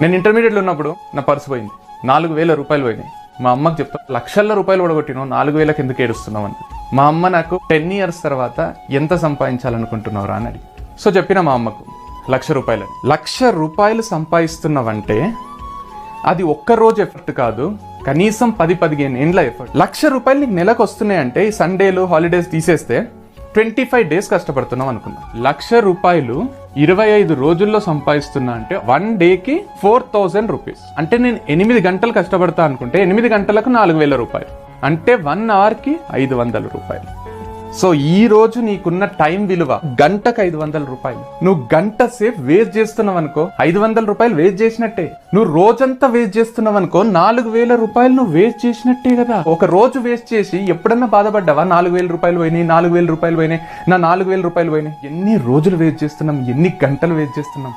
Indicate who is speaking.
Speaker 1: నేను ఇంటర్మీడియట్లో ఉన్నప్పుడు నా పర్సు పోయింది. నాలుగు వేల రూపాయలు పోయినాయి. మా అమ్మకి చెప్తా లక్షల రూపాయలు పడగొట్టినావు నాలుగు వేలకు ఎందుకు ఏడుస్తున్నావు అని. మా అమ్మ నాకు టెన్ ఇయర్స్ తర్వాత ఎంత సంపాదించాలనుకుంటున్నావురా అని అడిగి సో చెప్పిన మా అమ్మకు లక్ష రూపాయలు. లక్ష రూపాయలు సంపాదిస్తున్నావంటే అది ఒక్క రోజు ఎఫర్ట్ కాదు కనీసం పది పదిహేను ఏండ్ల ఎఫర్ట్ లక్ష రూపాయలు నీకు నెలకు వస్తున్నాయంటే ఈ సండేలు హాలిడేస్ తీసేస్తే ట్వంటీ ఫైవ్ డేస్ కష్టపడుతున్నాం అనుకున్నాం. లక్ష రూపాయలు ఇరవై ఐదు రోజుల్లో సంపాదిస్తున్నా అంటే వన్ డేకి ఫోర్ థౌజండ్ రూపీస్. అంటే నేను ఎనిమిది గంటలు కష్టపడతా అనుకుంటే ఎనిమిది గంటలకు నాలుగు వేల రూపాయలు. అంటే వన్ అవర్కి ఐదు వందల రూపాయలు. సో ఈ రోజు నీకున్న టైం విలువ గంటకు ఐదు వందల రూపాయలు. నువ్వు గంట సేపు వేస్ట్ చేస్తున్నావు అనుకో ఐదు వందల రూపాయలు వేస్ట్ చేసినట్టే. నువ్వు రోజంతా వేస్ట్ చేస్తున్నావు అనుకో నాలుగు వేల రూపాయలు నువ్వు వేస్ట్ చేసినట్టే కదా. ఒక రోజు వేస్ట్ చేసి ఎప్పుడన్నా బాధపడ్డావా? నాలుగు వేల రూపాయలు పోయినాయి నాలుగు వేల రూపాయలు పోయినాయి నా నాలుగు వేల రూపాయలు పోయినాయి. ఎన్ని రోజులు వేస్ట్ చేస్తున్నాం ఎన్ని గంటలు వేస్ట్ చేస్తున్నాం?